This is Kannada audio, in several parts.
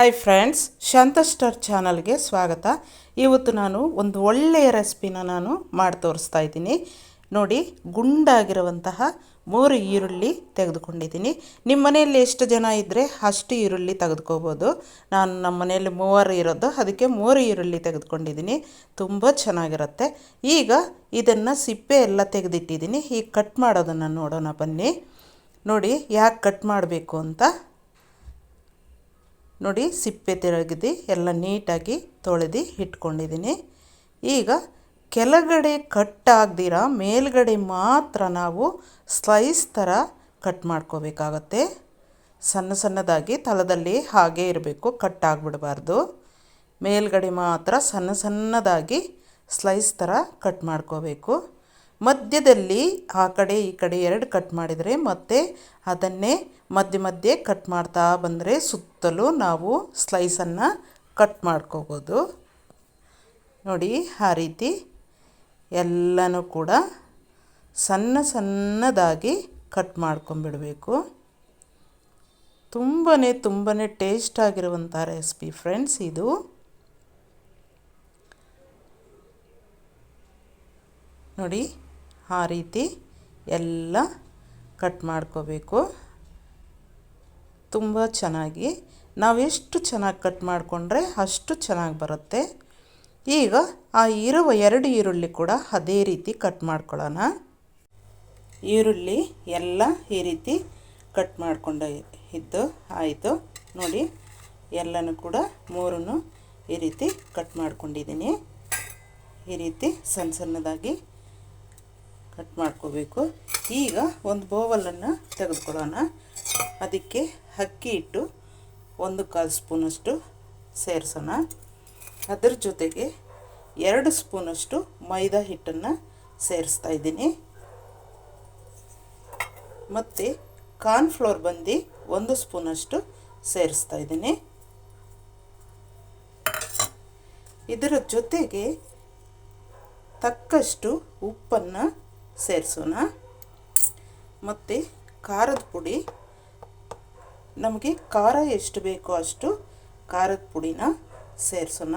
ಹಾಯ್ ಫ್ರೆಂಡ್ಸ್ ಶಾಂತ ಸ್ಟಾರ್ ಚಾನಲ್ಗೆ ಸ್ವಾಗತ. ಇವತ್ತು ನಾನು ಒಂದು ಒಳ್ಳೆಯ ರೆಸಿಪಿನ ನಾನು ಮಾಡಿ ತೋರಿಸ್ತಾ ಇದ್ದೀನಿ. ನೋಡಿ, ಗುಂಡಾಗಿರುವಂತಹ ಮೂರು ಈರುಳ್ಳಿ ತೆಗೆದುಕೊಂಡಿದ್ದೀನಿ. ನಿಮ್ಮ ಮನೆಯಲ್ಲಿ ಎಷ್ಟು ಜನ ಇದ್ದರೆ ಅಷ್ಟು ಈರುಳ್ಳಿ ತೆಗೆದುಕೋಬೋದು. ನಾನು ನಮ್ಮ ಮನೆಯಲ್ಲಿ ಮೂವರು ಇರೋದು, ಅದಕ್ಕೆ ಮೂರು ಈರುಳ್ಳಿ ತೆಗೆದುಕೊಂಡಿದ್ದೀನಿ. ತುಂಬ ಚೆನ್ನಾಗಿರುತ್ತೆ. ಈಗ ಇದನ್ನು ಸಿಪ್ಪೆ ಎಲ್ಲ ತೆಗೆದಿಟ್ಟಿದ್ದೀನಿ. ಈಗ ಕಟ್ ಮಾಡೋದನ್ನು ನೋಡೋಣ ಬನ್ನಿ. ನೋಡಿ, ಯಾಕೆ ಕಟ್ ಮಾಡಬೇಕು ಅಂತ. ನೋಡಿ ಸಿಪ್ಪೆ ತೆರಗಿದೆ, ಎಲ್ಲ ನೀಟಾಗಿ ತೊಳೆದು ಇಟ್ಕೊಂಡಿದ್ದೀನಿ ಈಗ ಕೆಳಗಡೆ ಕಟ್ ಆಗದಿರ, ಮೇಲ್ಗಡೆ ಮಾತ್ರ ನಾವು ಸ್ಲೈಸ್ ಥರ ಕಟ್ ಮಾಡ್ಕೋಬೇಕಾಗತ್ತೆ. ಸಣ್ಣ ಸಣ್ಣದಾಗಿ ತಳದಲ್ಲಿ ಹಾಗೆ ಇರಬೇಕು, ಕಟ್ ಆಗಿಬಿಡಬಾರ್ದು. ಮೇಲ್ಗಡೆ ಮಾತ್ರ ಸಣ್ಣ ಸಣ್ಣದಾಗಿ ಸ್ಲೈಸ್ ಥರ ಕಟ್ ಮಾಡ್ಕೋಬೇಕು. ಮಧ್ಯದಲ್ಲಿ ಆ ಕಡೆ ಈ ಕಡೆ ಎರಡು ಕಟ್ ಮಾಡಿದರೆ ಮತ್ತೆ ಅದನ್ನೇ ಮಧ್ಯೆ ಮಧ್ಯೆ ಕಟ್ ಮಾಡ್ತಾ ಬಂದರೆ ಸುತ್ತಲೂ ನಾವು ಸ್ಲೈಸನ್ನು ಕಟ್ ಮಾಡ್ಕೋಬೋದು. ನೋಡಿ, ಆ ರೀತಿ ಎಲ್ಲನೂ ಕೂಡ ಸಣ್ಣ ಸಣ್ಣದಾಗಿ ಕಟ್ ಮಾಡ್ಕೊಂಬಿಡಬೇಕು ತುಂಬಾ ತುಂಬಾ ಟೇಸ್ಟ್ ಆಗಿರುವಂಥ ರೆಸಿಪಿ ಫ್ರೆಂಡ್ಸ್ ಇದು. ನೋಡಿ ಆ ರೀತಿ ಎಲ್ಲ ಕಟ್ ಮಾಡ್ಕೋಬೇಕು. ತುಂಬ ಚೆನ್ನಾಗಿ. ನಾವೆಷ್ಟು ಚೆನ್ನಾಗಿ ಕಟ್ ಮಾಡಿಕೊಂಡ್ರೆ ಅಷ್ಟು ಚೆನ್ನಾಗಿ ಬರುತ್ತೆ. ಈಗ ಆ ಇರುವ ಎರಡು ಈರುಳ್ಳಿ ಕೂಡ ಅದೇ ರೀತಿ ಕಟ್ ಮಾಡ್ಕೊಳ್ಳೋಣ. ಈರುಳ್ಳಿ ಎಲ್ಲ ಈ ರೀತಿ ಕಟ್ ಮಾಡಿಕೊಂಡ ಇದ್ದು ಆಯಿತು. ನೋಡಿ, ಎಲ್ಲನೂ ಕೂಡ ಮೂರನ್ನು ಈ ರೀತಿ ಕಟ್ ಮಾಡ್ಕೊಂಡಿದ್ದೀನಿ. ಈ ರೀತಿ ಸಣ್ಣ ಸಣ್ಣದಾಗಿ ಕಟ್ ಮಾಡ್ಕೋಬೇಕು. ಈಗ ಒಂದು ಬೋವಲನ್ನು ತೆಗೆದುಕೊಳ್ಳೋಣ. ಅದಕ್ಕೆ ಅಕ್ಕಿ ಹಿಟ್ಟು ಒಂದು ಕಾಲು ಸ್ಪೂನಷ್ಟು ಸೇರಿಸೋಣ. ಅದರ ಜೊತೆಗೆ ಎರಡು ಸ್ಪೂನಷ್ಟು ಮೈದಾ ಹಿಟ್ಟನ್ನು ಸೇರಿಸ್ತಾ ಇದ್ದೀನಿ. ಮತ್ತು ಕಾರ್ನ್ಫ್ಲೋರ್ ಬಂದು ಒಂದು ಸ್ಪೂನಷ್ಟು ಸೇರಿಸ್ತಾ ಇದ್ದೀನಿ. ಇದರ ಜೊತೆಗೆ ತಕ್ಕಷ್ಟು ಉಪ್ಪನ್ನು ಸೇರಿಸೋಣ. ಮತ್ತು ಖಾರದ ಪುಡಿ. ನಮಗೆ ಖಾರ ಎಷ್ಟು ಬೇಕೋ ಅಷ್ಟು ಖಾರದ ಪುಡಿನ ಸೇರಿಸೋಣ.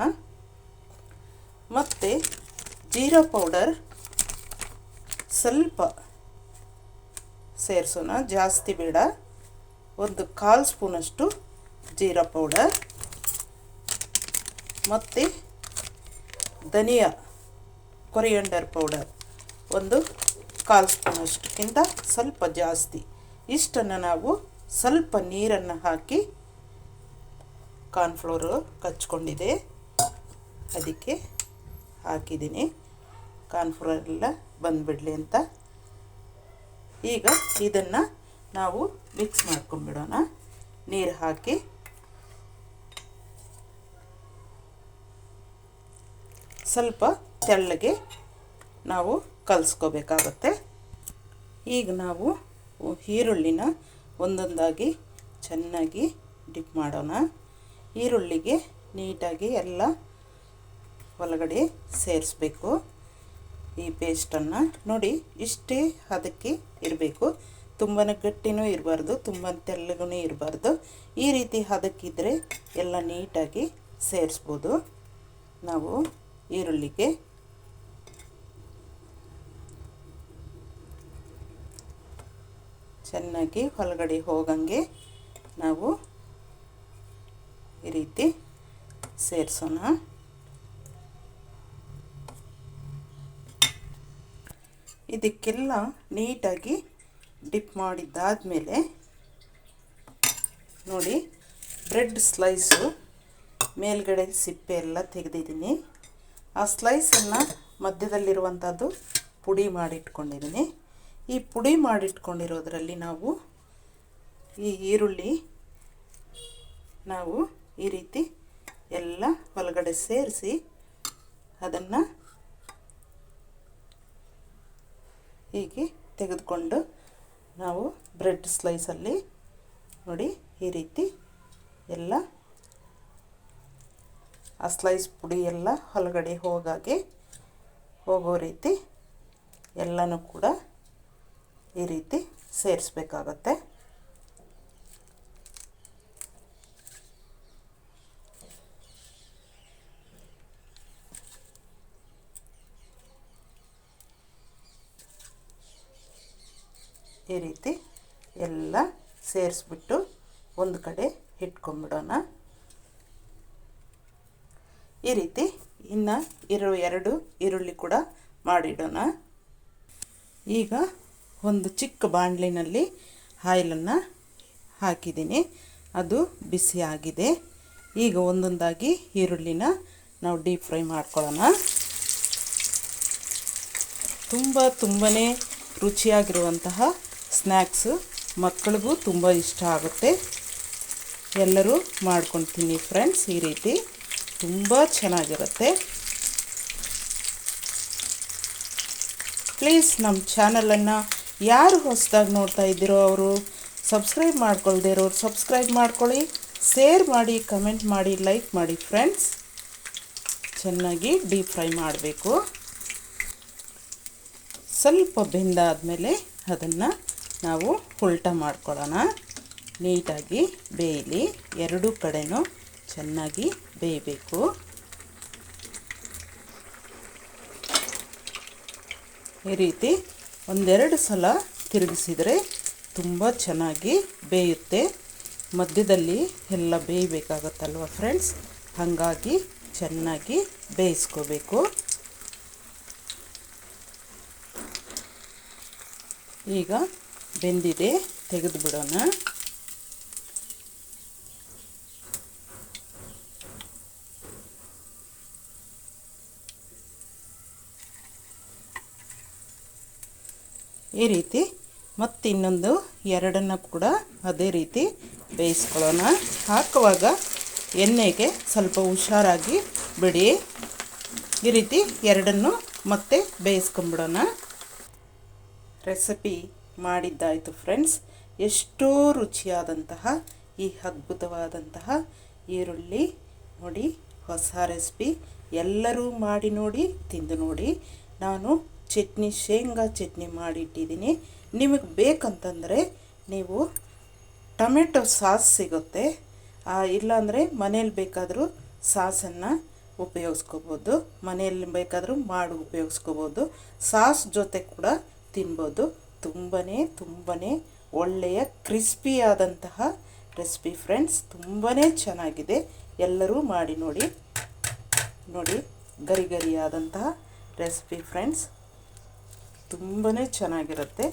ಮತ್ತು ಜೀರಾ ಪೌಡರ್ ಸ್ವಲ್ಪ ಸೇರಿಸೋಣ. ಜಾಸ್ತಿ ಬೇಡ. ಒಂದು ಕಾಲು ಸ್ಪೂನಷ್ಟು ಜೀರಾ ಪೌಡರ್. ಮತ್ತು ಧನಿಯಾ ಕೊರಿಯಂಡರ್ ಪೌಡರ್. ಒಂದು ಕಾಲು ಸ್ಪೂನಷ್ಟಕ್ಕಿಂತ ಸ್ವಲ್ಪ ಜಾಸ್ತಿ. ಇಷ್ಟನ್ನು ನಾವು ಸ್ವಲ್ಪ ನೀರನ್ನು ಹಾಕಿ ಕಾರ್ನ್ಫ್ಲೋರು ಕಚ್ಕೊಂಡಿದೆ. ಅದಕ್ಕೆ ಹಾಕಿದ್ದೀನಿ. ಕಾರ್ನ್ಫ್ಲೋರ್ ಎಲ್ಲ ಬಂದುಬಿಡಲಿ ಅಂತ. ಈಗ ಇದನ್ನು ನಾವು ಮಿಕ್ಸ್ ಮಾಡ್ಕೊಂಬಿಡೋಣ ನೀರು ಹಾಕಿ. ಸ್ವಲ್ಪ ತೆಳ್ಳಗೆ ನಾವು ಕಲಿಸ್ಕೋಬೇಕಾಗತ್ತೆ. ಈಗ ನಾವು ಈರುಳ್ಳಿನ ಒಂದೊಂದಾಗಿ ಚೆನ್ನಾಗಿ ಡಿಪ್ ಮಾಡೋಣ. ಈರುಳ್ಳಿಗೆ ನೀಟಾಗಿ ಎಲ್ಲ ಒಳಗಡೆ ಸೇರಿಸ್ಬೇಕು. ಈ ಪೇಸ್ಟನ್ನು ನೋಡಿ ಇಷ್ಟೇ ಅದಕ್ಕೆ ಇರಬೇಕು. ತುಂಬಾ ಗಟ್ಟಿನೂ ಇರಬಾರ್ದು, ತುಂಬ ತೆಳ್ಳಗೂ ಇರಬಾರ್ದು. ಈ ರೀತಿ ಹದಕ್ಕಿದ್ರೆ ಎಲ್ಲ ನೀಟಾಗಿ ಸೇರಿಸ್ಬೋದು. ನಾವು ಈರುಳ್ಳಿಗೆ ಚೆನ್ನಾಗಿ ಹೊಲಗಡೆ ಹೋಗಂಗೆ ನಾವು ಈ ರೀತಿ ಸೇರಿಸೋಣ. ಇದಕ್ಕೆಲ್ಲ ನೀಟಾಗಿ ಡಿಪ್ ಮಾಡಿದ್ದಾದಮೇಲೆ ನೋಡಿ ಬ್ರೆಡ್ ಸ್ಲೈಸು, ಮೇಲ್ಗಡೆ ಸಿಪ್ಪೆ ಎಲ್ಲ ತೆಗೆದಿದ್ದೀನಿ. ಆ ಸ್ಲೈಸನ್ನು ಮಧ್ಯದಲ್ಲಿರುವಂಥದ್ದು ಪುಡಿ ಮಾಡಿಟ್ಕೊಂಡಿದ್ದೀನಿ. ಈ ಪುಡಿ ಮಾಡಿಟ್ಕೊಂಡಿರೋದ್ರಲ್ಲಿ ನಾವು ಈ ಈರುಳ್ಳಿ, ನಾವು ಈ ರೀತಿ ಎಲ್ಲ ಒಳಗಡೆ ಸೇರಿಸಿ ಅದನ್ನು ಹೀಗೆ ತೆಗೆದುಕೊಂಡು ನಾವು ಬ್ರೆಡ್ ಸ್ಲೈಸಲ್ಲಿ ನೋಡಿ ಈ ರೀತಿ ಎಲ್ಲ ಆ ಸ್ಲೈಸ್ ಪುಡಿ ಎಲ್ಲ ಹೊಲಗಡೆ ಹೋಗಾಗೆ ಹೋಗೋ ರೀತಿ ಎಲ್ಲನೂ ಕೂಡ ಈ ರೀತಿ ಸೇರಿಸ್ಬೇಕಾಗತ್ತೆ. ಈ ರೀತಿ ಎಲ್ಲ ಸೇರಿಸ್ಬಿಟ್ಟು ಒಂದು ಕಡೆ ಇಟ್ಕೊಂಬಿಡೋಣ. ಈ ರೀತಿ ಇನ್ನು ಇರು ಎರಡು ಈರುಳ್ಳಿ ಕೂಡ ಮಾಡಿಡೋಣ. ಈಗ ಒಂದು ಚಿಕ್ಕ ಬಾಣಲಿನಲ್ಲಿ ಆಯಿಲನ್ನು ಹಾಕಿದ್ದೀನಿ. ಅದು ಬಿಸಿ ಆಗಿದೆ ಈಗ ಒಂದೊಂದಾಗಿ ಈರುಳ್ಳಿನ ನಾವು ಡೀಪ್ ಫ್ರೈ ಮಾಡ್ಕೊಳ್ಳೋಣ. ತುಂಬ ತುಂಬಾ ರುಚಿಯಾಗಿರುವಂತಹ ಸ್ನ್ಯಾಕ್ಸು ಮಕ್ಕಳಿಗೂ ತುಂಬ ಇಷ್ಟ ಆಗುತ್ತೆ. ಎಲ್ಲರೂ ಮಾಡ್ಕೊತೀನಿ ಫ್ರೆಂಡ್ಸ್, ಈ ರೀತಿ ತುಂಬ ಚೆನ್ನಾಗಿರುತ್ತೆ. ಪ್ಲೀಸ್ ನಮ್ಮ ಚಾನಲನ್ನು ಯಾರು ಹೊಸದಾಗಿ ನೋಡ್ತಾ ಇದ್ದೀರೋ ಅವರು ಸಬ್ಸ್ಕ್ರೈಬ್ ಮಾಡ್ಕೊಳ್ದೇ ಇರೋರು ಸಬ್ಸ್ಕ್ರೈಬ್ ಮಾಡ್ಕೊಳ್ಳಿ ಶೇರ್ ಮಾಡಿ ಕಮೆಂಟ್ ಮಾಡಿ ಲೈಕ್ ಮಾಡಿ ಫ್ರೆಂಡ್ಸ್ ಚೆನ್ನಾಗಿ ಡೀಪ್ ಫ್ರೈ ಮಾಡಬೇಕು. ಸ್ವಲ್ಪ ಬೆಂದಾದಮೇಲೆ ಅದನ್ನು ನಾವು ಉಲ್ಟಾ ಮಾಡ್ಕೊಳ್ಳೋಣ. ನೀಟಾಗಿ ಬೇಯಲಿ. ಎರಡೂ ಕಡೆನೂ ಚೆನ್ನಾಗಿ ಬೇಯಬೇಕು. ಈ ರೀತಿ ಒಂದೆರಡು ಸಲ ತಿರುಗಿಸಿದರೆ ತುಂಬ ಚೆನ್ನಾಗಿ ಬೇಯುತ್ತೆ. ಮಧ್ಯದಲ್ಲಿ ಎಲ್ಲ ಬೇಯಬೇಕಾಗತ್ತಲ್ವ ಫ್ರೆಂಡ್ಸ್ ಹಾಗಾಗಿ ಚೆನ್ನಾಗಿ ಬೇಯಿಸ್ಕೋಬೇಕು. ಈಗ ಬೆಂದಿದೆ ತೆಗೆದು ಬಿಡೋಣ ಈ ರೀತಿ ಮತ್ತು ಇನ್ನೊಂದು ಎರಡನ್ನು ಕೂಡ ಅದೇ ರೀತಿ ಬೇಯಿಸ್ಕೊಳ್ಳೋಣ. ಹಾಕುವಾಗ ಎಣ್ಣೆಗೆ ಸ್ವಲ್ಪ ಹುಷಾರಾಗಿ ಬಿಡಿ. ಈ ರೀತಿ ಎರಡನ್ನು ಮತ್ತೆ ಬೇಯಿಸ್ಕೊಂಬಿಡೋಣ. Recipe ಮಾಡಿದ್ದಾಯಿತು friends. ಎಷ್ಟೋ ರುಚಿಯಾದಂತಹ, ಈ ಅದ್ಭುತವಾದಂತಹ ಈರುಳ್ಳಿ ನೋಡಿ, ಹೊಸ ರೆಸಿಪಿ ಎಲ್ಲರೂ ಮಾಡಿ ನೋಡಿ, ತಿಂದು ನೋಡಿ. ನಾನು ಚಟ್ನಿ, ಶೇಂಗಾ ಚಟ್ನಿ ಮಾಡಿಟ್ಟಿದ್ದೀನಿ. ನಿಮಗೆ ಬೇಕಂತಂದರೆ ನೀವು ಟೊಮೆಟೊ ಸಾಸ್ ಸಿಗುತ್ತೆ. ಇಲ್ಲಾಂದರೆ ಮನೇಲಿ ಬೇಕಾದರೂ ಸಾಸನ್ನು ಉಪಯೋಗಿಸ್ಕೋಬೋದು. ಮನೆಯಲ್ಲಿ ಬೇಕಾದರೂ ಮಾಡಿ ಉಪಯೋಗಿಸ್ಕೋಬೋದು. ಸಾಸ್ ಜೊತೆ ಕೂಡ ತಿನ್ಬೋದು. ತುಂಬಾ ತುಂಬಾ ಒಳ್ಳೆಯ ಕ್ರಿಸ್ಪಿಯಾದಂತಹ ರೆಸಿಪಿ ಫ್ರೆಂಡ್ಸ್. ತುಂಬಾ ಚೆನ್ನಾಗಿದೆ. ಎಲ್ಲರೂ ಮಾಡಿ ನೋಡಿ ನೋಡಿ ಗರಿಗರಿಯಾದಂತಹ ರೆಸಿಪಿ ಫ್ರೆಂಡ್ಸ್. ತುಂಬಾ ಚೆನ್ನಾಗಿರುತ್ತೆ.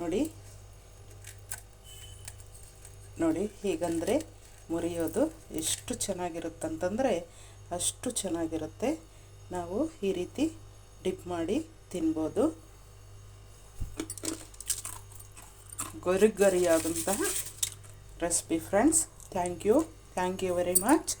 ನೋಡಿ. ನೋಡಿ, ಹೀಗಂದರೆ ಮುರಿಯೋದು ಎಷ್ಟು ಚೆನ್ನಾಗಿರುತ್ತಂತಂದರೆ ಅಷ್ಟು ಚೆನ್ನಾಗಿರುತ್ತೆ. ನಾವು ಈ ರೀತಿ ಡಿಪ್ ಮಾಡಿ ತಿನ್ಬೋದು. ಗರಿ ಗರಿಯಾದಂತಹ recipe friends, thank you. Thank you very much.